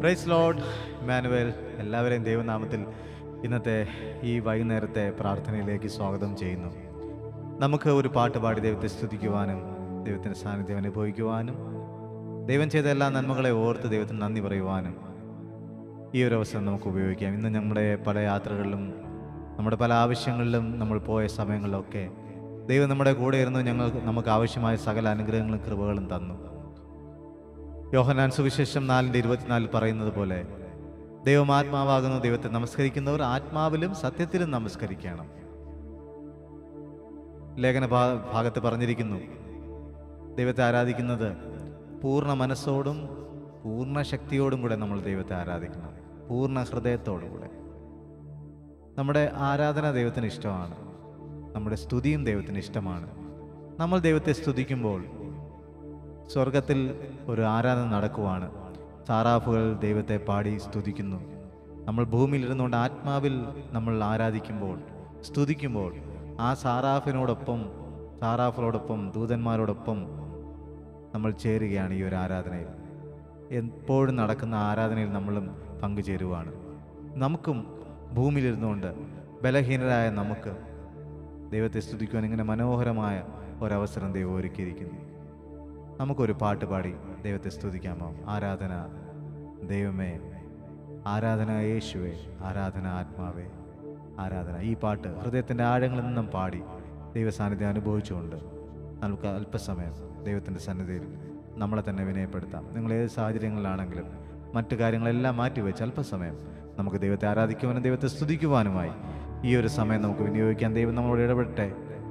Price load manual എല്ലാവരെയും ദൈവനാമത്തിൽ ഇന്നത്തെ ഈ വൈകുന്നേരത്തെ പ്രാർത്ഥനയിലേക്ക് സ്വാഗതം ചെയ്യുന്നു. നമുക്ക് ഒരു പാട്ട് പാടി ദൈവത്തെ സ്തുതിക്കുവാനും ദൈവത്തിന്റെ സാന്നിധ്യം അനുഭവിക്കുവാനും ദൈവം ചെയ്ത എല്ലാ നന്മകളെ ഓർത്ത് ദൈവത്തിന് നന്ദി പറയുവാനും ഈ ഒരു അവസരം നമുക്ക് ഉപയോഗിക്കാം. ഇന്ന് നമ്മുടെ പല യാത്രകളിലും നമ്മുടെ പല ആവശ്യങ്ങളിലും നമ്മൾ പോയ സമയങ്ങളിലൊക്കെ ദൈവം നമ്മുടെ കൂടെ ഇരുന്ന് ഞങ്ങൾ നമുക്ക് ആവശ്യമായ സകല അനുഗ്രഹങ്ങളും കൃപകളും തന്നു. യോഹനാൻ സുവിശേഷം നാലിന്റെ ഇരുപത്തിനാലിൽ പറയുന്നത് പോലെ ദൈവം ആത്മാവാകുന്ന ദൈവത്തെ നമസ്കരിക്കുന്നവർ ആത്മാവിലും സത്യത്തിലും നമസ്കരിക്കണം. ലേഖന ഭാഗത്ത് പറഞ്ഞിരിക്കുന്നു ദൈവത്തെ ആരാധിക്കുന്നത് പൂർണ മനസ്സോടും പൂർണ ശക്തിയോടും കൂടെ നമ്മൾ ദൈവത്തെ ആരാധിക്കണം പൂർണ ഹൃദയത്തോടും കൂടെ. നമ്മുടെ ആരാധന ദൈവത്തിന് ഇഷ്ടമാണ് നമ്മുടെ സ്തുതിയും ദൈവത്തിന് ഇഷ്ടമാണ്. നമ്മൾ ദൈവത്തെ സ്തുതിക്കുമ്പോൾ സ്വർഗത്തിൽ ഒരു ആരാധന നടക്കുവാണ്. സാറാഫുകൾ ദൈവത്തെ പാടി സ്തുതിക്കുന്നു. നമ്മൾ ഭൂമിയിൽ ഇരുന്നുകൊണ്ട് ആത്മാവിൽ നമ്മൾ ആരാധിക്കുമ്പോൾ സ്തുതിക്കുമ്പോൾ ആ സാറാഫിനോടൊപ്പം സാറാഫിനോടൊപ്പം ദൂതന്മാരോടൊപ്പം നമ്മൾ ചേരുകയാണ് ഈ ഒരു ആരാധനയിൽ. എപ്പോഴും നടക്കുന്ന ആരാധനയിൽ നമ്മളും പങ്കുചേരുവാണ്. നമുക്കും ഭൂമിയിലിരുന്നുകൊണ്ട് ബലഹീനരായ നമുക്ക് ദൈവത്തെ സ്തുതിക്കുവാൻ ഇങ്ങനെ മനോഹരമായ ഒരവസരം ദൈവം ഒരുക്കിയിരിക്കുന്നു. നമുക്കൊരു പാട്ട് പാടി ദൈവത്തെ സ്തുതിക്കാമോ? ആരാധന ദൈവമേ ആരാധന യേശുവേ ആരാധന ആത്മാവേ ആരാധന. ഈ പാട്ട് ഹൃദയത്തിന്റെ ആഴങ്ങളിൽ നിന്നും പാടി ദൈവ സാന്നിധ്യം അനുഭവിച്ചുകൊണ്ട് നമുക്ക് അല്പസമയം ദൈവത്തിന്റെ സന്നിധിയിൽ നമ്മളെ തന്നെ വിനയപ്പെടുത്താം. നിങ്ങൾ ഏത് സാഹചര്യങ്ങളിലാണെങ്കിലും മറ്റു കാര്യങ്ങളെല്ലാം മാറ്റിവെച്ച് അല്പസമയം നമുക്ക് ദൈവത്തെ ആരാധിക്കുവാനും ദൈവത്തെ സ്തുതിക്കുവാനുമായി ഈ ഒരു സമയം നമുക്ക് വിനിയോഗിക്കാൻ ദൈവം നമ്മളോട് ഇടപെട്ടെ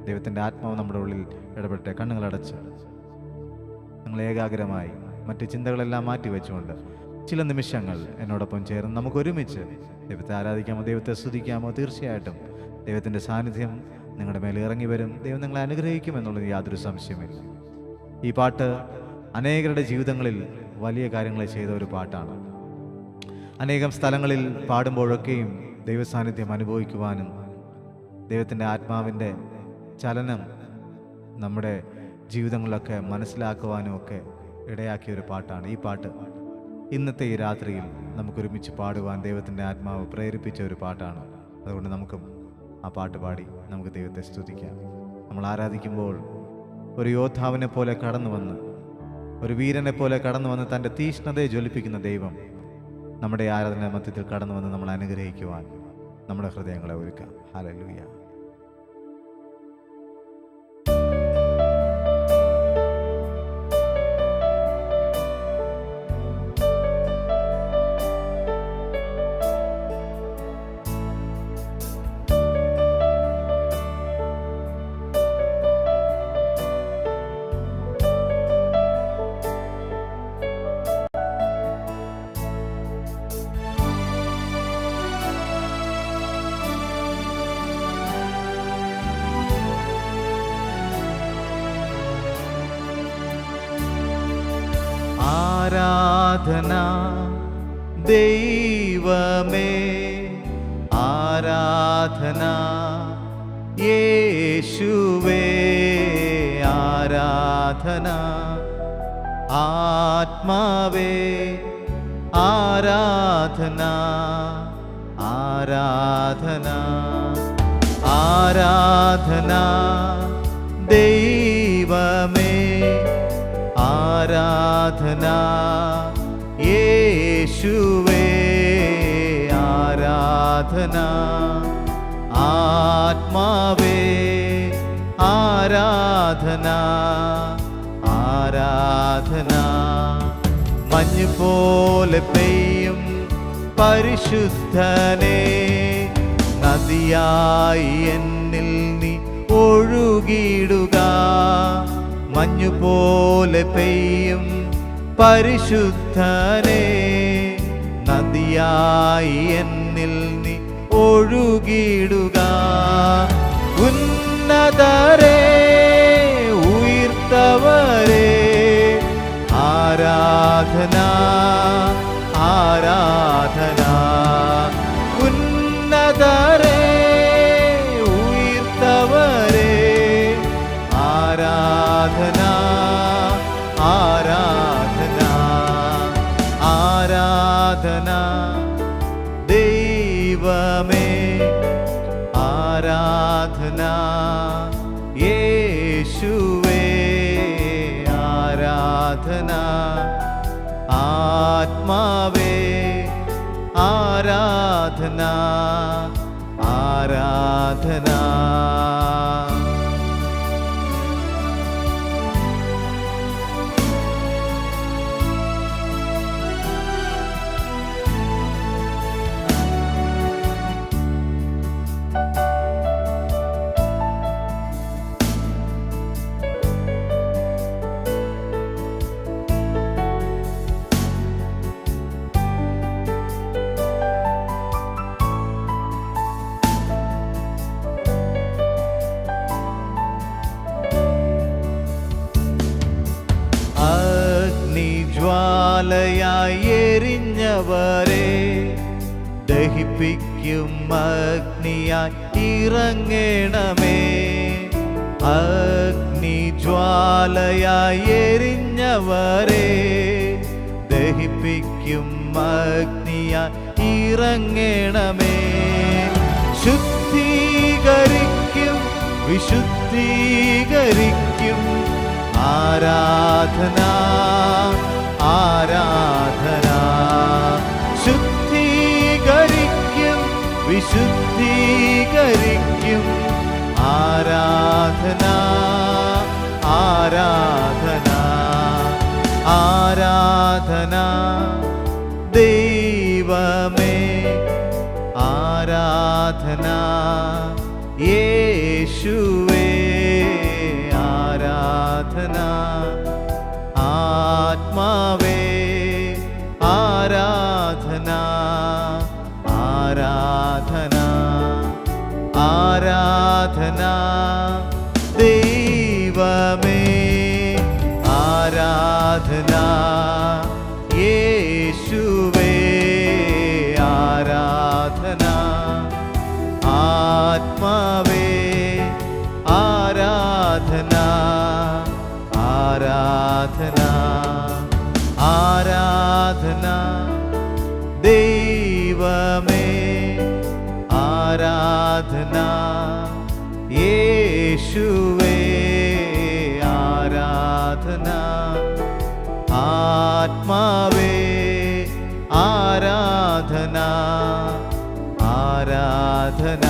ദൈവത്തിന്റെ ആത്മാവ് നമ്മുടെ ഉള്ളിൽ ഇടപെട്ടെ കണ്ണുകളടച്ച് നിങ്ങൾ ഏകാഗ്രമായി മറ്റ് ചിന്തകളെല്ലാം മാറ്റി വെച്ചുകൊണ്ട് ചില നിമിഷങ്ങൾ എന്നോടൊപ്പം ചേർന്ന് നമുക്ക് ഒരുമിച്ച് ദൈവത്തെ ആരാധിക്കാമോ ദൈവത്തെ സ്തുതിക്കാമോ തീർച്ചയായിട്ടും ദൈവത്തിന്റെ സാന്നിധ്യം നിങ്ങളുടെ മേൽ ഇറങ്ങി വരും. ദൈവം നിങ്ങളെ അനുഗ്രഹിക്കുമെന്നുള്ളത് യാതൊരു സംശയമില്ല ഈ പാട്ട് അനേകരുടെ ജീവിതങ്ങളിൽ വലിയ കാര്യങ്ങളെ ചെയ്ത ഒരു പാട്ടാണ്. അനേകം സ്ഥലങ്ങളിൽ പാടുമ്പോഴൊക്കെയും ദൈവസാന്നിധ്യം അനുഭവിക്കുവാനും ദൈവത്തിന്റെ ആത്മാവിന്റെ ചലനം നമ്മുടെ ജീവിതങ്ങളിലൊക്കെ മനസ്സിലാക്കുവാനും ഒക്കെ ഇടയാക്കിയ ഒരു പാട്ടാണ് ഈ പാട്ട്. ഇന്നത്തെ ഈ രാത്രിയിൽ നമുക്കൊരുമിച്ച് പാടുവാൻ ദൈവത്തിന്റെ ആത്മാവ് പ്രേരിപ്പിച്ച ഒരു പാട്ടാണ്. അതുകൊണ്ട് നമുക്കും ആ പാട്ട് പാടി നമുക്ക് ദൈവത്തെ സ്തുതിക്കാം. നമ്മൾ ആരാധിക്കുമ്പോൾ ഒരു യോദ്ധാവിനെ പോലെ കടന്നു വന്ന് ഒരു വീരനെ പോലെ കടന്നു വന്ന് തന്റെ തീഷ്ണതയെ ജ്വലിപ്പിക്കുന്ന ദൈവം നമ്മുടെ ആരാധന മധ്യത്തിൽ കടന്നു വന്ന് നമ്മൾ അനുഗ്രഹിക്കുവാൻ നമ്മുടെ ഹൃദയങ്ങളെ ഒരുക്കാം. ഹാലലൂയ ആരാധന ദൈവമേ ആരാധന യേശുവേ ആരാധന ആത്മാവേ ആരാധന ആരാധന ആരാധന ദൈവമേ ആരാധന യേശുവേ ആരാധന. ആത്മാവേ ആരാധന. ആരാധന. മഞ്ഞ് പോലെ പെയ്യും പരിശുദ്ധനെ. നദിയായി എന്നിൽ നീ ഒഴുകിയിടുക. മഞ്ഞുപോലെ പെയ്യും പരിശുദ്ധനെ. നദിയായി എന്നിൽ നീ ഒഴുകിയിടുക. ഉന്നതരെ ഉയർത്തവരെ ആരാധന ആരാധന. അഗ്നിജ്വാലയായി ഇറങ്ങണമേ. അഗ്നിജ്വാലയായി എരിഞ്ഞവരെ ദഹിപ്പിക്കും അഗ്നിയായി ഇറങ്ങണമേ. ശുദ്ധീകരിക്കും വിശുദ്ധീകരിക്കും. ആരാധന ആരാധന. ശുദ്ധീകരിക്കും വിശുദ്ധീകരിക്കും ആരാധന ആരാധന ആരാധന ദൈവമേ. ദൈവമേ ആരാധന യേശുവേ ആരാധന ആത്മാവേ ആരാധന ആരാധന.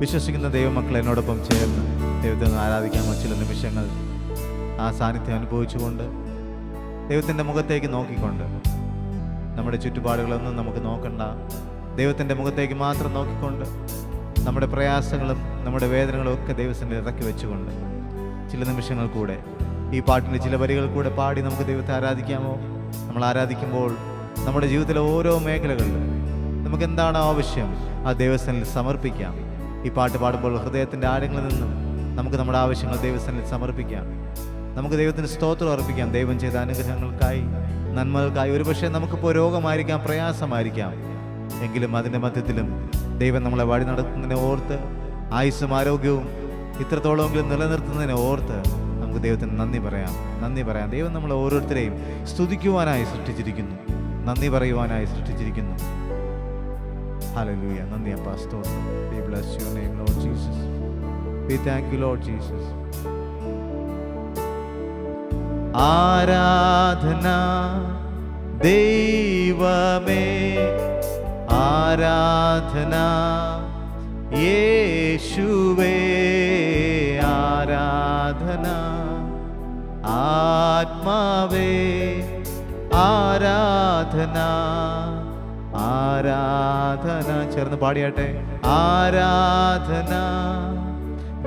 വിശ്വസിക്കുന്ന ദൈവമക്കൾ എന്നോടൊപ്പം ചേർന്ന് ദൈവത്തെ ആരാധിക്കാൻ ചില നിമിഷങ്ങൾ ആ സാന്നിധ്യം അനുഭവിച്ചുകൊണ്ട് ദൈവത്തിന്റെ മുഖത്തേക്ക് നോക്കിക്കൊണ്ട് നമ്മുടെ ചുറ്റുപാടുകളൊന്നും നമുക്ക് നോക്കണ്ട. ദൈവത്തിന്റെ മുഖത്തേക്ക് മാത്രം നോക്കിക്കൊണ്ട് നമ്മുടെ പ്രയാസങ്ങളും നമ്മുടെ വേദനകളും ഒക്കെ ദൈവത്തിന്റെ ഇറക്കി വെച്ചുകൊണ്ട് ചില നിമിഷങ്ങൾ കൂടെ ഈ പാട്ടിന്റെ ചില വരികൾ കൂടെ പാടി നമുക്ക് ദൈവത്തെ ആരാധിക്കാമോ? നമ്മൾ ആരാധിക്കുമ്പോൾ നമ്മുടെ ജീവിതത്തിലെ ഓരോ മേഖലകളിലും നമുക്ക് എന്താണ് ആവശ്യം? ആ ദൈവസ്ഥനിൽ സമർപ്പിക്കാം. ഈ പാട്ട് പാടുമ്പോൾ ഹൃദയത്തിന്റെ ആഴങ്ങളിൽ നിന്നും നമുക്ക് നമ്മുടെ ആവശ്യങ്ങൾ ദൈവസ്ഥനിൽ സമർപ്പിക്കാം. നമുക്ക് ദൈവത്തിന് സ്തോത്രം അർപ്പിക്കാം ദൈവം ചെയ്ത അനുഗ്രഹങ്ങൾക്കായി നന്മകൾക്കായി ഒരുപക്ഷെ നമുക്കിപ്പോൾ രോഗമായിരിക്കാം പ്രയാസമായിരിക്കാം എങ്കിലും അതിന്റെ മധ്യത്തിലും ദൈവം നമ്മളെ വഴി നടത്തുന്നതിനെ ഓർത്ത് ആയുസ്സും ആരോഗ്യവും ഇത്രത്തോളമെങ്കിലും നിലനിർത്തുന്നതിനെ ഓർത്ത് നമുക്ക് ദൈവത്തിന് നന്ദി പറയാം നന്ദി പറയാം ദൈവം നമ്മളെ ഓരോരുത്തരെയും സ്തുതിക്കുവാനായി സൃഷ്ടിച്ചിരിക്കുന്നു നന്ദി പറയുവാനായി സൃഷ്ടിച്ചിരിക്കുന്നു Hallelujah. നന്ദി അപ്പാ സ്തോത്രം. We bless your name, Lord Jesus. We thank you, Jesus. ആരാധന ദൈവമേ ആരാധന യേശുവേ ആരാധന ആത്മാവേ ആരാധന ആരാധന. ചേർന്ന് പാടിയാട്ടെ. ആരാധന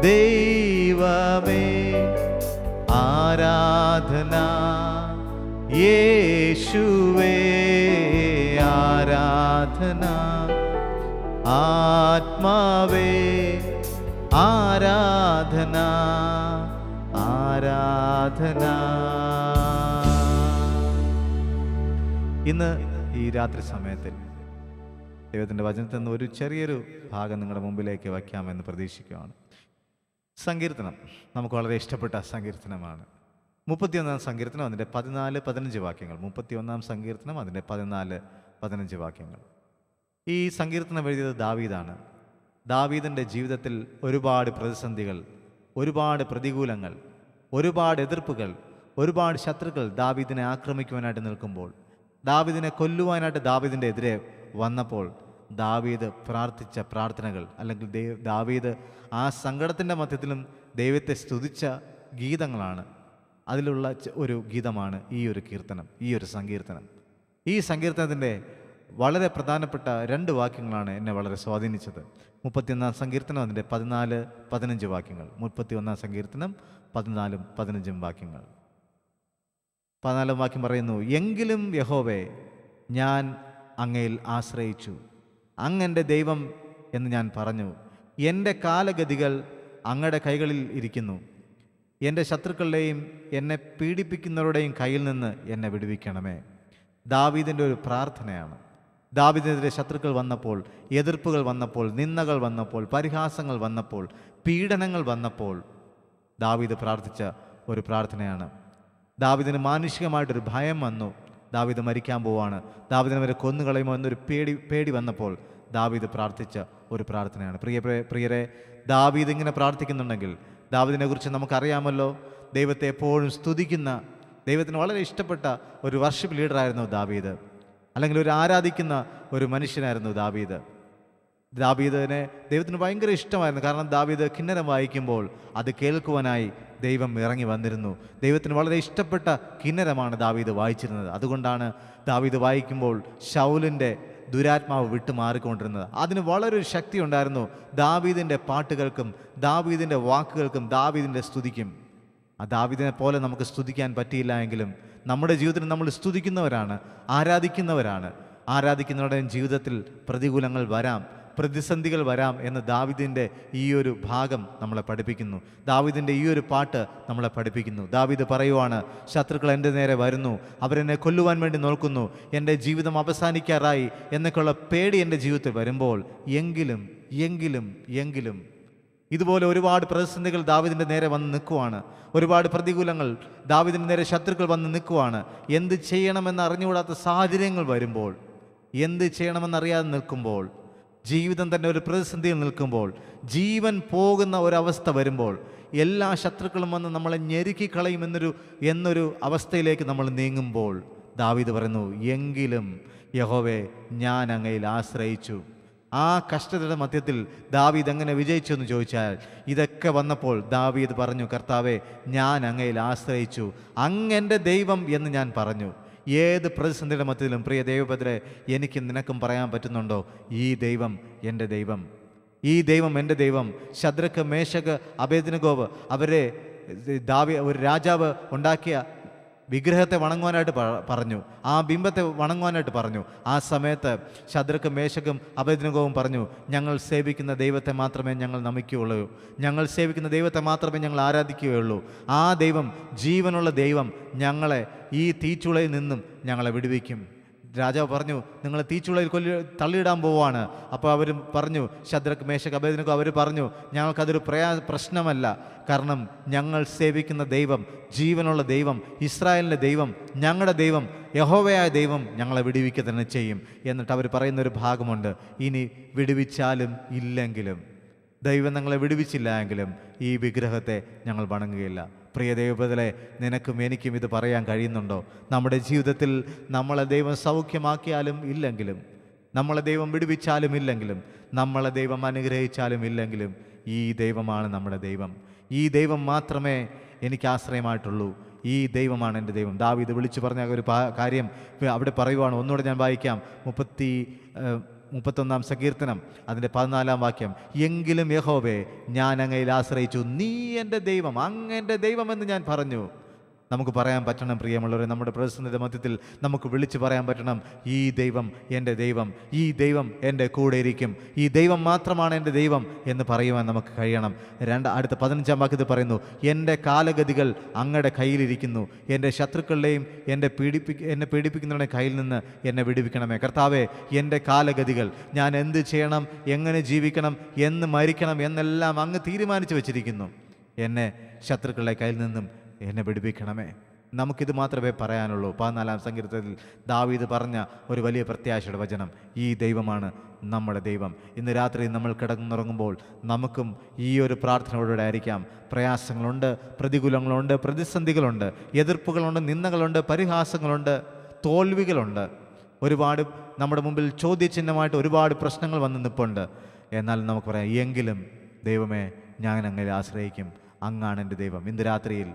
ദൈവമേ ആരാധന യേശുവേ ആരാധന ആത്മാവേ ആരാധന ആരാധന. ഇന്ന് ഈ രാത്രി സമയത്തിൽ ദൈവത്തിന്റെ വചനത്തിൽ നിന്ന് ഒരു ചെറിയൊരു ഭാഗം നിങ്ങളുടെ മുമ്പിലേക്ക് വയ്ക്കാമെന്ന് പ്രതീക്ഷിക്കുകയാണ്. സങ്കീർത്തനം. നമുക്ക് വളരെ ഇഷ്ടപ്പെട്ട സങ്കീർത്തനമാണ്. മുപ്പത്തിയൊന്നാം സങ്കീർത്തനം അതിന്റെ പതിനാല് പതിനഞ്ച് വാക്യങ്ങൾ. മുപ്പത്തിയൊന്നാം സങ്കീർത്തനം അതിന്റെ പതിനാല് പതിനഞ്ച് വാക്യങ്ങൾ. ഈ സങ്കീർത്തനം എഴുതിയത് ദാവീദാണ്. ദാവീദിന്റെ ജീവിതത്തിൽ ഒരുപാട് പ്രതിസന്ധികൾ ഒരുപാട് പ്രതികൂലങ്ങൾ ഒരുപാട് എതിർപ്പുകൾ ഒരുപാട് ശത്രുക്കൾ ദാവീദിനെ ആക്രമിക്കുവാനായിട്ട് നിൽക്കുമ്പോൾ ദാവീദിനെ കൊല്ലുവാനായിട്ട് ദാവീദിന്റെ എതിരെ വന്നപ്പോൾ ദാവീദ് പ്രാർത്ഥിച്ച പ്രാർത്ഥനകൾ അല്ലെങ്കിൽ ദൈവ ദാവീദ് ആ സങ്കടത്തിന്റെ മധ്യത്തിലും ദൈവത്തെ സ്തുതിച്ച ഗീതങ്ങളാണ്. അതിലുള്ള ഒരു ഗീതമാണ് ഈ ഒരു കീർത്തനം ഈ ഒരു സങ്കീർത്തനം. ഈ സങ്കീർത്തനത്തിന്റെ വളരെ പ്രധാനപ്പെട്ട രണ്ട് വാക്യങ്ങളാണ് എന്നെ വളരെ സ്വാധീനിച്ചത്. മുപ്പത്തിയൊന്നാം സങ്കീർത്തനം അതിന്റെ പതിനാല് പതിനഞ്ച് വാക്യങ്ങൾ. മുപ്പത്തിയൊന്നാം സങ്കീർത്തനം പതിനാലും പതിനഞ്ചും വാക്യങ്ങൾ. പതിനാലും വാക്യം പറയുന്നു എങ്കിലും യഹോവേ ഞാൻ അങ്ങയിൽ ആശ്രയിച്ചു. അങ്ങന്റെ ദൈവം എന്ന് ഞാൻ പറഞ്ഞു. എന്റെ കാലഗതികൾ അങ്ങയുടെ കൈകളിൽ ഇരിക്കുന്നു. എന്റെ ശത്രുക്കളുടെയും എന്നെ പീഡിപ്പിക്കുന്നവരുടെയും കയ്യിൽ നിന്ന് എന്നെ വിടുവിക്കണമേ. ദാവീദിന്റെ ഒരു പ്രാർത്ഥനയാണ്. ദാവീദിനെതിരെ ശത്രുക്കൾ വന്നപ്പോൾ എതിർപ്പുകൾ വന്നപ്പോൾ നിന്ദകൾ വന്നപ്പോൾ പരിഹാസങ്ങൾ വന്നപ്പോൾ പീഡനങ്ങൾ വന്നപ്പോൾ ദാവീദ് പ്രാർത്ഥിച്ച ഒരു പ്രാർത്ഥനയാണ്. ദാവീദിന് മാനുഷികമായിട്ടൊരു ഭയം വന്നു. ദാവീദ് മരിക്കാൻ പോവാണ്. ദാവിദിനെ വരെ കൊന്നുകളയുമോ എന്നൊരു പേടി പേടി വന്നപ്പോൾ ദാവീദ് പ്രാർത്ഥിച്ച ഒരു പ്രാർത്ഥനയാണ്. പ്രിയ പ്രിയ- പ്രിയരെ ദാവീദ് ഇങ്ങനെ പ്രാർത്ഥിക്കുന്നുണ്ടെങ്കിൽ ദാവീദിനെക്കുറിച്ച് നമുക്കറിയാമല്ലോ. ദൈവത്തെ എപ്പോഴും സ്തുതിക്കുന്ന ദൈവത്തിന് വളരെ ഇഷ്ടപ്പെട്ട ഒരു വർഷിപ്പ് ലീഡറായിരുന്നു ദാവീദ്. അല്ലെങ്കിൽ ഒരു ആരാധിക്കുന്ന ഒരു മനുഷ്യനായിരുന്നു ദാവീദ്. ദാവീദിനെ ദൈവത്തിന് ഭയങ്കര ഇഷ്ടമായിരുന്നു. കാരണം ദാബീദ് കിന്നരം വായിക്കുമ്പോൾ അത് കേൾക്കുവാനായി ദൈവം ഇറങ്ങി വന്നിരുന്നു. ദൈവത്തിന് വളരെ ഇഷ്ടപ്പെട്ട കിന്നരമാണ് ദാവീദ് വായിച്ചിരുന്നത്. അതുകൊണ്ടാണ് ദാവീദ് വായിക്കുമ്പോൾ ഷൗലിന്റെ ദുരാത്മാവ് വിട്ടു മാറിക്കൊണ്ടിരുന്നത്. അതിന് വളരെ ഒരു ശക്തി ഉണ്ടായിരുന്നു. ദാവീദിന്റെ പാട്ടുകൾക്കും ദാവീദിന്റെ വാക്കുകൾക്കും ദാവീദിന്റെ സ്തുതിക്കും. ആ ദാവിദിനെ പോലെ നമുക്ക് സ്തുതിക്കാൻ പറ്റിയില്ല എങ്കിലും നമ്മുടെ ജീവിതത്തിൽ നമ്മൾ സ്തുതിക്കുന്നവരാണ് ആരാധിക്കുന്നവരാണ്. ആരാധിക്കുന്നവരുടെ ജീവിതത്തിൽ പ്രതികൂലങ്ങൾ വരാം. പ്രതിസന്ധികൾ വരാം എന്ന് ദാവിദിന്റെ ഈ ഒരു ഭാഗം നമ്മളെ പഠിപ്പിക്കുന്നു. ദാവിദിന്റെ ഈ ഒരു പാട്ട് നമ്മളെ പഠിപ്പിക്കുന്നു. ദാവിദ് പറയുവാണ് ശത്രുക്കൾ എന്റെ നേരെ വരുന്നു അവരെന്നെ കൊല്ലുവാൻ വേണ്ടി നോക്കുന്നു എന്റെ ജീവിതം അവസാനിക്കാറായി എന്നൊക്കെയുള്ള പേടി എന്റെ ജീവിതത്തിൽ വരുമ്പോൾ എങ്കിലും എങ്കിലും എങ്കിലും ഇതുപോലെ ഒരുപാട് പ്രതിസന്ധികൾ ദാവിദിന്റെ നേരെ വന്ന് നിൽക്കുവാണ്. ഒരുപാട് പ്രതികൂലങ്ങൾ ദാവിദിന്റെ നേരെ ശത്രുക്കൾ വന്ന് നിൽക്കുവാണ്. എന്ത് ചെയ്യണമെന്ന് അറിഞ്ഞുകൂടാത്ത സാഹചര്യങ്ങൾ വരുമ്പോൾ എന്ത് ചെയ്യണമെന്നറിയാതെ നിൽക്കുമ്പോൾ ജീവിതം തന്നെ ഒരു പ്രതിസന്ധിയിൽ നിൽക്കുമ്പോൾ ജീവൻ പോകുന്ന ഒരവസ്ഥ വരുമ്പോൾ എല്ലാ ശത്രുക്കളും വന്ന് നമ്മളെ ഞെരുക്കിക്കളയും എന്നൊരു എന്നൊരു അവസ്ഥയിലേക്ക് നമ്മൾ നീങ്ങുമ്പോൾ ദാവിദ് പറയുന്നു എങ്കിലും യഹോവെ ഞാൻ അങ്ങയിൽ ആശ്രയിച്ചു. ആ കഷ്ടതയുടെ മധ്യത്തിൽ ദാവീദ് എങ്ങനെ വിജയിച്ചു എന്ന് ചോദിച്ചാൽ ഇതൊക്കെ വന്നപ്പോൾ ദാവീദ് പറഞ്ഞു കർത്താവെ ഞാൻ അങ്ങയിൽ ആശ്രയിച്ചു. അങ്ങെന്റെ ദൈവം എന്ന് ഞാൻ പറഞ്ഞു. ഏത് പ്രതിസന്ധിയുടെ മധ്യത്തിലും പ്രിയ ദൈവപദ്രെ എനിക്ക് നിനക്കും പറയാൻ പറ്റുന്നുണ്ടോ? ഈ ദൈവം എന്റെ ദൈവം. ഈ ദൈവം എന്റെ ദൈവം. ശദ്രക്ക് മേശക് അഭേദിനഗോവ് അവരെ ദാവി ഒരു രാജാവ് ഉണ്ടാക്കിയ വിഗ്രഹത്തെ വണങ്ങുവാനായിട്ട് പറഞ്ഞു. ആ ബിംബത്തെ വണങ്ങുവാനായിട്ട് പറഞ്ഞു. ആ സമയത്ത് ശദ്രക്കും മേശക്കും അഭേദിനകവും പറഞ്ഞു ഞങ്ങൾ സേവിക്കുന്ന ദൈവത്തെ മാത്രമേ ഞങ്ങൾ നമിക്കുകയുള്ളൂ. ഞങ്ങൾ സേവിക്കുന്ന ദൈവത്തെ മാത്രമേ ഞങ്ങൾ ആരാധിക്കുകയുള്ളൂ. ആ ദൈവം ജീവനുള്ള ദൈവം ഞങ്ങളെ ഈ തീച്ചുളയിൽ നിന്നും ഞങ്ങളെ വിടുവിക്കും. രാജാവ് പറഞ്ഞു നിങ്ങൾ തീച്ചുളയിൽ കൊല്ലി തള്ളിയിടാൻ പോവാണ് അപ്പോൾ അവർ പറഞ്ഞു ശദ്രക് മേശക് അഭേദിനക്കും അവർ പറഞ്ഞു ഞങ്ങൾക്കതൊരു പ്രയാ പ്രശ്നമല്ല. കാരണം ഞങ്ങൾ സേവിക്കുന്ന ദൈവം ജീവനുള്ള ദൈവം ഇസ്രായേലിന്റെ ദൈവം ഞങ്ങളുടെ ദൈവം യഹോവയായ ദൈവം ഞങ്ങളെ വിടുവിക്കുക തന്നെ ചെയ്യും. എന്നിട്ട് അവർ പറയുന്ന ഒരു ഭാഗമുണ്ട് ഇനി വിടുവിച്ചാലും ഇല്ലെങ്കിലും ദൈവം ഞങ്ങളെ വിടുവിച്ചില്ല എങ്കിലും ഈ വിഗ്രഹത്തെ ഞങ്ങൾ വണങ്ങുകയില്ല. പ്രിയ ദൈവത്തിലെ നിനക്കും എനിക്കും ഇത് പറയാൻ കഴിയുന്നുണ്ടോ? നമ്മുടെ ജീവിതത്തിൽ നമ്മളെ ദൈവം സൗഖ്യമാക്കിയാലും ഇല്ലെങ്കിലും നമ്മളെ ദൈവം വിടുവിച്ചാലും ഇല്ലെങ്കിലും നമ്മളെ ദൈവം അനുഗ്രഹിച്ചാലും ഇല്ലെങ്കിലും ഈ ദൈവമാണ് നമ്മുടെ ദൈവം. ഈ ദൈവം മാത്രമേ എനിക്ക് ആശ്രയമായിട്ടുള്ളൂ. ഈ ദൈവമാണ് എന്റെ ദൈവം. ദാവീദ് വിളിച്ചു പറഞ്ഞ ഒരു കാര്യം അവിടെ പറയുവാണ്. ഒന്നുകൂടെ ഞാൻ വായിക്കാം. മുപ്പത്തി മുപ്പത്തൊന്നാം സങ്കീർത്തനം അതിന്റെ പതിനാലാം വാക്യം എങ്കിലും യഹോവേ ഞാൻ അങ്ങയിൽ ആശ്രയിച്ചു. നീ എന്റെ ദൈവം അങ്ങ് എന്റെ ദൈവമെന്ന് ഞാൻ പറഞ്ഞു. നമുക്ക് പറയാൻ പറ്റണം പ്രിയമുള്ളവരെ. നമ്മുടെ പ്രതിസന്ധിയുടെ മധ്യത്തിൽ നമുക്ക് വിളിച്ചു പറയാൻ പറ്റണം ഈ ദൈവം എന്റെ ദൈവം ഈ ദൈവം എന്റെ കൂടെ ഇരിക്കും ഈ ദൈവം മാത്രമാണ് എന്റെ ദൈവം എന്ന് പറയുവാൻ നമുക്ക് കഴിയണം. രണ്ട് അടുത്ത പതിനഞ്ചാം വാക്യത്തിൽ പറയുന്നു എന്റെ കാലഗതികൾ അങ്ങയുടെ കയ്യിലിരിക്കുന്നു എന്റെ ശത്രുക്കളുടെയും എന്റെ പീഡിപ്പി എന്നെ പീഡിപ്പിക്കുന്നവരുടെ കയ്യിൽ നിന്ന് എന്നെ വിടുവിക്കണമേ. കർത്താവേ എന്റെ കാലഗതികൾ ഞാൻ എന്ത് ചെയ്യണം എങ്ങനെ ജീവിക്കണം എന്ന് മരിക്കണം എന്നെല്ലാം അങ്ങ് തീരുമാനിച്ചു വെച്ചിരിക്കുന്നു. എന്നെ ശത്രുക്കളുടെ കയ്യിൽ നിന്നും എന്നെ പിടിപ്പിക്കണമേ നമുക്കിത് മാത്രമേ പറയാനുള്ളൂ. പതിനാലാം സങ്കീർത്തത്തിൽ ദാവീദ് പറഞ്ഞ ഒരു വലിയ പ്രത്യാശയുടെ വചനം ഈ ദൈവമാണ് നമ്മുടെ ദൈവം. ഇന്ന് രാത്രി നമ്മൾ കിടന്നുറങ്ങുമ്പോൾ നമുക്കും ഈ ഒരു പ്രാർത്ഥനയോടെ ആയിരിക്കാം. പ്രയാസങ്ങളുണ്ട് പ്രതികൂലങ്ങളുണ്ട് പ്രതിസന്ധികളുണ്ട് എതിർപ്പുകളുണ്ട് നിന്ദകളുണ്ട് പരിഹാസങ്ങളുണ്ട് തോൽവികളുണ്ട്. ഒരുപാട് നമ്മുടെ മുമ്പിൽ ചോദ്യചിഹ്നമായിട്ട് ഒരുപാട് പ്രശ്നങ്ങൾ വന്ന് നിൽപ്പുണ്ട് എന്നാൽ നമുക്ക് പറയാം എങ്കിലും ദൈവമേ ഞാൻ അങ്ങനെ ആശ്രയിക്കും. അങ്ങാണ് എന്റെ ദൈവം. ഇന്ന് രാത്രിയിൽ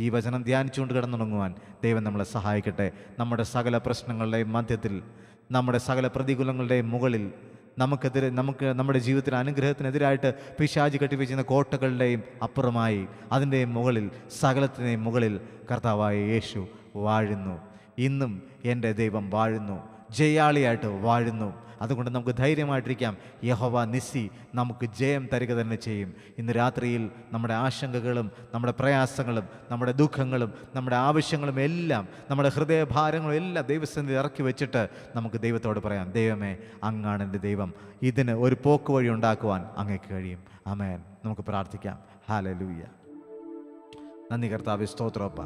ഈ വചനം ധ്യാനിച്ചുകൊണ്ട് കിടന്നുറങ്ങുവാൻ ദൈവം നമ്മളെ സഹായിക്കട്ടെ. നമ്മുടെ സകല പ്രശ്നങ്ങളുടെയും മധ്യത്തിൽ നമ്മുടെ സകല പ്രതികൂലങ്ങളുടെയും മുകളിൽ നമുക്കെതിരെ നമുക്ക് നമ്മുടെ ജീവിതത്തിന് അനുഗ്രഹത്തിനെതിരായിട്ട് പിശാജ് കെട്ടിവെച്ചിരുന്ന കോട്ടകളുടെയും അപ്പുറമായി അതിന്റെയും മുകളിൽ സകലത്തിന്റെയും മുകളിൽ കർത്താവായ യേശു വാഴുന്നു. ഇന്നും എന്റെ ദൈവം വാഴുന്നു. ജയാളിയായിട്ട് വാഴുന്നു. അതുകൊണ്ട് നമുക്ക് ധൈര്യമായിട്ടിരിക്കാം. യഹോവ നിസ്സി നമുക്ക് ജയം തരിക തന്നെ ചെയ്യും. ഇന്ന് രാത്രിയിൽ നമ്മുടെ ആശങ്കകളും നമ്മുടെ പ്രയാസങ്ങളും നമ്മുടെ ദുഃഖങ്ങളും നമ്മുടെ ആവശ്യങ്ങളും എല്ലാം നമ്മുടെ ഹൃദയഭാരങ്ങളും എല്ലാം ദൈവസന്ധി ഇറക്കി വെച്ചിട്ട് നമുക്ക് ദൈവത്തോട് പറയാം ദൈവമേ അങ്ങാണ് എന്റെ ദൈവം. ഇതിന് ഒരു പോക്ക് വഴി ഉണ്ടാക്കുവാൻ അങ്ങേക്ക് കഴിയും. അമേൻ നമുക്ക് പ്രാർത്ഥിക്കാം. ഹാലലൂയ്യ നന്ദി കർത്താവ് സ്തോത്രോപ്പ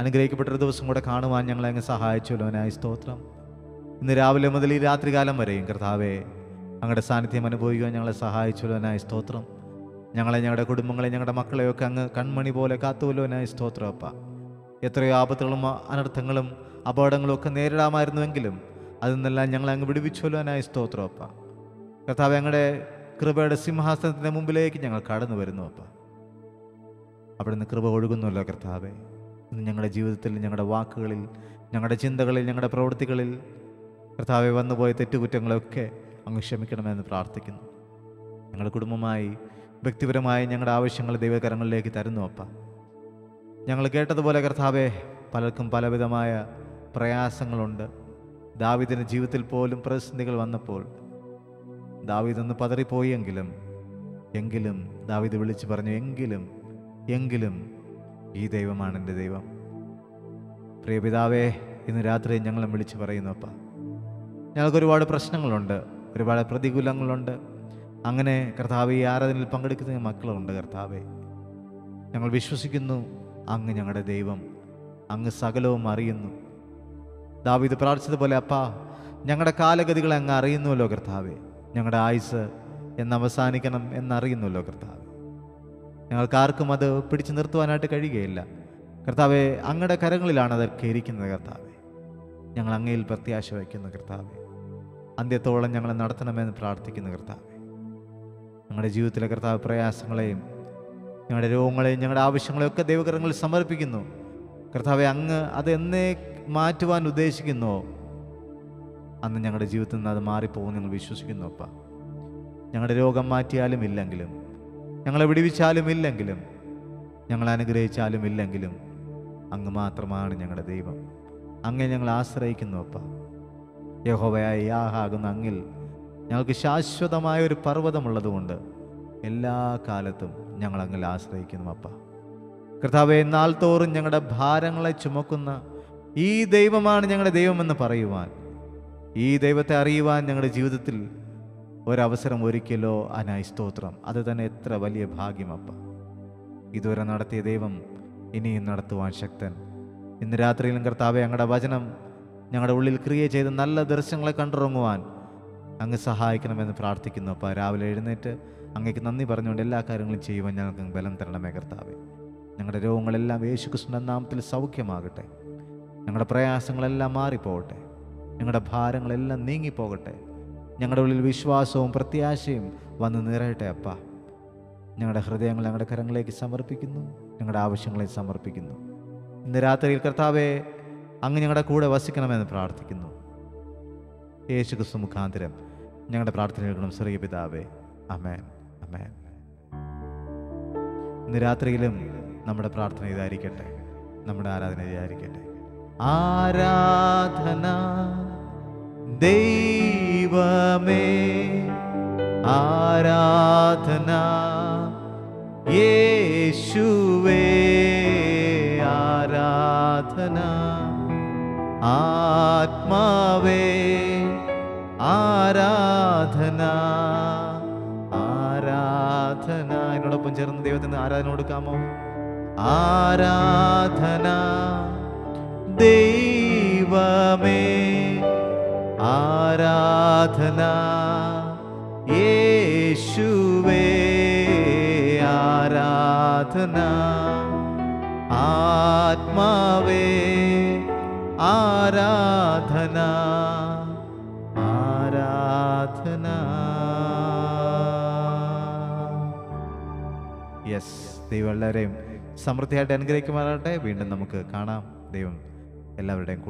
അനുഗ്രഹിക്കപ്പെട്ടൊരു ദിവസം കൂടെ കാണുവാൻ ഞങ്ങളെ അങ്ങ് സഹായിച്ചല്ലോ. സ്തോത്രം. ഇന്ന് രാവിലെ മുതൽ ഈ രാത്രികാലം വരെയും കർത്താവെ അങ്ങയുടെ സാന്നിധ്യം അനുഭവിക്കുവാൻ ഞങ്ങളെ സഹായിച്ചുള്ളവനായ നായി സ്തോത്രം. ഞങ്ങളെ ഞങ്ങളുടെ കുടുംബങ്ങളെ ഞങ്ങളുടെ മക്കളെയൊക്കെ അങ്ങ് കൺമണി പോലെ കാത്തുവല്ലോ നായി സ്തോത്രം അപ്പ. എത്രയോ ആപത്തുകളും അനർത്ഥങ്ങളും അപകടങ്ങളും ഒക്കെ നേരിടാമായിരുന്നുവെങ്കിലും അതിൽ നിന്നെല്ലാം ഞങ്ങളെ അങ്ങ് വിടുവിച്ചല്ലോ നായി സ്തോത്രം അപ്പ. കർത്താവ് ഞങ്ങളുടെ കൃപയുടെ സിംഹാസനത്തിന്റെ മുമ്പിലേക്ക് ഞങ്ങൾ കടന്നു വരുന്നു അപ്പ. അവിടെ നിന്ന് കൃപ ഒഴുകുന്നല്ലോ കർത്താവെ. ഇന്ന് ഞങ്ങളുടെ ജീവിതത്തിൽ ഞങ്ങളുടെ വാക്കുകളിൽ ഞങ്ങളുടെ ചിന്തകളിൽ ഞങ്ങളുടെ പ്രവൃത്തികളിൽ കർത്താവെ വന്നുപോയ തെറ്റുകുറ്റങ്ങളൊക്കെ അങ്ങ് ക്ഷമിക്കണമെന്ന് പ്രാർത്ഥിക്കുന്നു. ഞങ്ങളുടെ കുടുംബമായി വ്യക്തിപരമായി ഞങ്ങളുടെ ആവശ്യങ്ങൾ ദൈവകരങ്ങളിലേക്ക് തരുന്നു അപ്പ. ഞങ്ങൾ കേട്ടതുപോലെ കർത്താവെ പലർക്കും പലവിധമായ പ്രയാസങ്ങളുണ്ട്. ദാവിദിന്റെ ജീവിതത്തിൽ പോലും പ്രതിസന്ധികൾ വന്നപ്പോൾ ദാവിദൊന്ന് പതറിപ്പോയെങ്കിലും എങ്കിലും ദാവിദ് വിളിച്ചു പറഞ്ഞു എങ്കിലും എങ്കിലും ഈ ദൈവമാണ് എന്റെ ദൈവം. പ്രിയപിതാവേ ഇന്ന് രാത്രി ഞങ്ങളും വിളിച്ചു പറയുന്നു അപ്പ. ഞങ്ങൾക്ക് ഒരുപാട് പ്രശ്നങ്ങളുണ്ട്. ഒരുപാട് പ്രതികൂലങ്ങളുണ്ട്. അങ്ങനെ കർത്താവ് ഈ ആരാധനയിൽ പങ്കെടുക്കുന്ന മക്കളുണ്ട് കർത്താവെ. ഞങ്ങൾ വിശ്വസിക്കുന്നു അങ്ങ് ഞങ്ങളുടെ ദൈവം. അങ്ങ് സകലവും അറിയുന്നു. ദാവീദ് പ്രാർത്ഥിച്ചതുപോലെ അപ്പാ ഞങ്ങളുടെ കാലഗതികളെ അങ്ങ് അറിയുന്നുവല്ലോ കർത്താവെ. ഞങ്ങളുടെ ആയുസ് എന്ന് അവസാനിക്കണം എന്നറിയുന്നുവല്ലോ കർത്താവ്. ഞങ്ങൾക്ക് ആർക്കും അത് പിടിച്ചു നിർത്തുവാനായിട്ട് കഴിയുകയില്ല. കർത്താവെ അങ്ങയുടെ കരങ്ങളിലാണ് അതൊക്കെ ഇരിക്കുന്നത് കർത്താവെ. ഞങ്ങൾ അങ്ങയിൽ പ്രത്യാശ വയ്ക്കുന്നു കർത്താവെ. അന്ത്യത്തോളം ഞങ്ങളെ നടത്തണമെന്ന് പ്രാർത്ഥിക്കുന്നു കർത്താവ്. ഞങ്ങളുടെ ജീവിതത്തിലെ കർത്താവ് പ്രയാസങ്ങളെയും ഞങ്ങളുടെ രോഗങ്ങളെയും ഞങ്ങളുടെ ആവശ്യങ്ങളെയും ഒക്കെ ദൈവകരങ്ങളിൽ സമർപ്പിക്കുന്നു. കർത്താവെ അങ്ങ് അത് എന്നേ മാറ്റുവാൻ ഉദ്ദേശിക്കുന്നോ. അന്ന് ഞങ്ങളുടെ ജീവിതത്തിൽ നിന്ന് അത് മാറിപ്പോകും ഞങ്ങൾ വിശ്വസിക്കുന്നു അപ്പ. ഞങ്ങളുടെ രോഗം മാറ്റിയാലും ഇല്ലെങ്കിലും ഞങ്ങളെ വിടിവിച്ചാലും ഇല്ലെങ്കിലും ഞങ്ങൾ അനുഗ്രഹിച്ചാലും ഇല്ലെങ്കിലും അങ്ങ് മാത്രമാണ് ഞങ്ങളുടെ ദൈവം. അങ്ങനെ ഞങ്ങൾ ആശ്രയിക്കുന്നു അപ്പ. യഹോവയായ യാഹാകുന്ന അങ്ങിൽ ഞങ്ങൾക്ക് ശാശ്വതമായ ഒരു പർവതമുള്ളതുകൊണ്ട് എല്ലാ കാലത്തും ഞങ്ങൾ അങ്ങിൽ ആശ്രയിക്കുന്നു അപ്പ. കർത്താവെ നാൾ തോറും ഞങ്ങളുടെ ഭാരങ്ങളെ ചുമക്കുന്ന ഈ ദൈവമാണ് ഞങ്ങളുടെ ദൈവമെന്ന് പറയുവാൻ ഈ ദൈവത്തെ അറിയുവാൻ ഞങ്ങളുടെ ജീവിതത്തിൽ ഒരവസരം ഒരിക്കലോ അനായി സ്തോത്രം. അത് തന്നെ എത്ര വലിയ ഭാഗ്യം അപ്പ. ഇതുവരെ നടത്തിയ ദൈവം ഇനിയും നടത്തുവാൻ ശക്തൻ. ഇന്ന് രാത്രിയിലും കർത്താവെ ഞങ്ങളുടെ വചനം ഞങ്ങളുടെ ഉള്ളിൽ ക്രിയ ചെയ്ത് നല്ല ദർശനങ്ങളെ കണ്ടുറങ്ങുവാൻ അങ്ങ് സഹായിക്കണമെന്ന് പ്രാർത്ഥിക്കുന്നു. അപ്പോൾ രാവിലെ എഴുന്നേറ്റ് അങ്ങേക്ക് നന്ദി പറഞ്ഞുകൊണ്ട് എല്ലാ കാര്യങ്ങളും ചെയ്യുവാൻ ഞങ്ങൾക്ക് ബലം തരണമേ കർത്താവേ. ഞങ്ങളുടെ രോഗങ്ങളെല്ലാം യേശു കൃഷ്ണൻ നാമത്തിൽ സൗഖ്യമാകട്ടെ. ഞങ്ങളുടെ പ്രയാസങ്ങളെല്ലാം മാറിപ്പോകട്ടെ. ഞങ്ങളുടെ ഭാരങ്ങളെല്ലാം നീങ്ങിപ്പോകട്ടെ. ഞങ്ങളുടെ ഉള്ളിൽ വിശ്വാസവും പ്രത്യാശയും വന്ന് നിറയട്ടെ അപ്പ. ഞങ്ങളുടെ ഹൃദയങ്ങൾ ഞങ്ങളുടെ കരങ്ങളിലേക്ക് സമർപ്പിക്കുന്നു. ഞങ്ങളുടെ ആവശ്യങ്ങളെ സമർപ്പിക്കുന്നു. ഇന്ന് രാത്രിയിൽ കർത്താവെ അങ്ങ് ഞങ്ങളുടെ കൂടെ വസിക്കണമെന്ന് പ്രാർത്ഥിക്കുന്നു. യേശു ക്രിസ്തു മുഖാന്തരം ഞങ്ങളുടെ പ്രാർത്ഥന കേൾക്കണം. ചെറിയ പിതാവേ അമേൻ അമേൻ ഇന്ന് രാത്രിയിലും നമ്മുടെ പ്രാർത്ഥന ഇതായിരിക്കട്ടെ. നമ്മുടെ ആരാധന ഇതായിരിക്കട്ടെ. ആരാധന ദൈവമേ ആരാധന യേശുവേ ആരാധന ആത്മാവേ ആരാധന ആരാധന. എന്നോടൊപ്പം ചേർന്ന് ദൈവത്തിന് ആരാധന കൊടുക്കാമോ? ആരാധന ദൈവമേ ആരാധന. യേശുവേ ആരാധന. ആത്മാവേ ആരാധന ആരാധന. യെസ് ദൈവം എല്ലാവരെയും സമൃദ്ധിയായിട്ട് അനുഗ്രഹിക്കുമാറാട്ടെ വീണ്ടും നമുക്ക് കാണാം. ദൈവം എല്ലാവരുടെയും